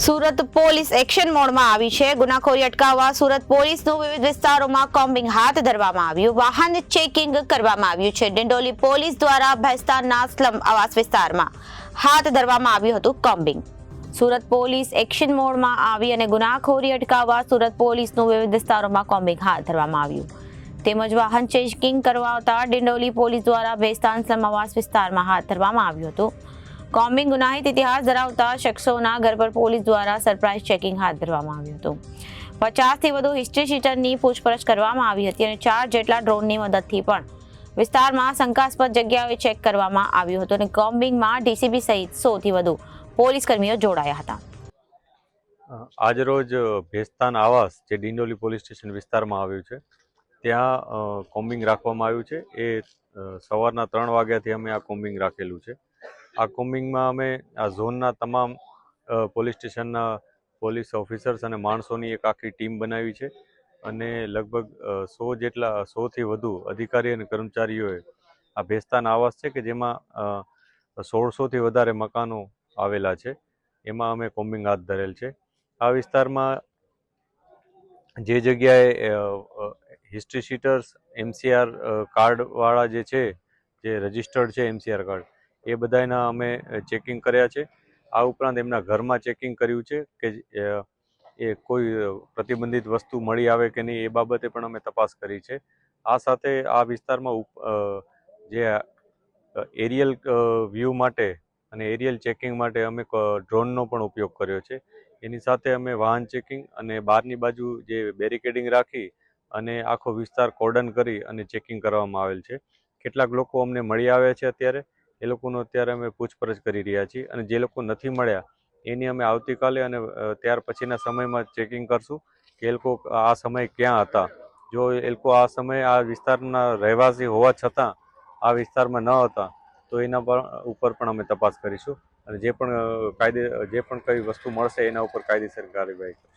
Surat police action મોડમાં આવી છે. ગુનાખોરી અટકાવવા સુરત પોલીસનું વિવિધ વિસ્તારોમાં કોમ્બિંગ હાથ ધરવામાં આવ્યું. વાહન ચેકિંગ કરવામાં આવ્યું છે. ડિંડોલી પોલીસ દ્વારા ભેસ્તાનના સ્લમ આવાસ વિસ્તારમાં હાથ ધરવામાં આવ્યું હતું કોમ્બિંગ. સુરત પોલીસ એક્શન મોડમાં આવી અને ગુનાખોરી અટકાવવા સુરત પોલીસનું વિવિધ વિસ્તારોમાં કોમ્બિંગ હાથ ધરવામાં આવ્યું. તેમજ વાહન ચેકિંગ કરવા આવતા ડિંડોલી પોલીસ દ્વારા ભેસ્તાન સ્લમ આવાસ વિસ્તારમાં હાથ ધરવામાં આવ્યું હતું. કોમ્બિંગ ગુનાહિત ઇતિહાસ ધરાવતા શખ્સોના ઘર પર પોલીસ દ્વારા સરપ્રાઇઝ ચેકિંગ હાથ ધરવામાં આવ્યું હતું. પચાસથી વધુ હિસ્ટ્રી શીટરની પૂછપરછ કરવામાં આવી હતી અને ચાર જેટલા ડ્રોનની મદદથી પણ વિસ્તારમાં શંકાસ્પદ જગ્યાએ ચેક કરવામાં આવ્યું હતું અને કોમ્બિંગમાં ડીસીબી સહિત સોથી વધુ પોલીસ કર્મીઓ જોડાયા હતા. આજરોજ ભેસ્તાન આવાસ જે ડિંડોલી પોલીસ સ્ટેશન વિસ્તારમાં આવ્યું છે, ત્યાં કોમ્બિંગ રાખવામાં આવ્યું છે. એ સવારના ત્રણ વાગ્યાથી અમે આ કોમ્બિંગ રાખેલું છે. આ કોમ્બિંગમાં અમે આ ઝોનના તમામ પોલીસ સ્ટેશનના પોલીસ ઓફિસર્સ અને માણસોની એક આખી ટીમ બનાવી છે અને લગભગ સો જેટલા, સોથી વધુ અધિકારી અને કર્મચારીઓએ આ ભેસ્તાન આવાસ છે કે જેમાં સોળસોથી વધારે મકાનો આવેલા છે. એમાં અમે કોમ્બિંગ હાથ ધરેલ છે. આ વિસ્તારમાં જે જગ્યાએ હિસ્ટ્રી શીટર્સ એમસીઆર કાર્ડવાળા જે છે, જે રજિસ્ટર્ડ છે એમસીઆર કાર્ડ એ બધાના અમે ચેકિંગ કર્યા છે. આ ઉપરાંત એમના ઘરમાં ચેકિંગ કર્યું છે કે એ કોઈ પ્રતિબંધિત વસ્તુ મળી આવે કે નહીં એ બાબતે પણ અમે તપાસ કરી છે. આ સાથે આ વિસ્તારમાં જે એરિયલ વ્યૂ માટે અને એરિયલ ચેકિંગ માટે અમે ડ્રોનનો પણ ઉપયોગ કર્યો છે. એની સાથે અમે વાહન ચેકિંગ અને બહારની બાજુ જે બેરિકેડિંગ રાખી અને આખો વિસ્તાર કોર્ડન કરી અને ચેકિંગ કરવામાં આવેલ છે. કેટલાક લોકો અમને મળી આવ્યા છે અત્યારે. એ લોકોનો અત્યારે અમે પૂછપરછ કરી રહ્યા છીએ અને જે લોકો નથી મળ્યા, એની અમે આવતીકાલે અને ત્યાર પછીના સમયમાં ચેકિંગ કરશું કે એ લોકો આ સમયે ક્યાં હતા. જો એ લોકો આ સમયે આ વિસ્તારના રહેવાસી હોવા છતાં આ વિસ્તારમાં ન હતા, તો એના પર, ઉપર પણ અમે તપાસ કરીશું અને જે પણ કાયદે, જે પણ કઈ વસ્તુ મળશે એના ઉપર કાયદેસર કાર્યવાહી કરીશું.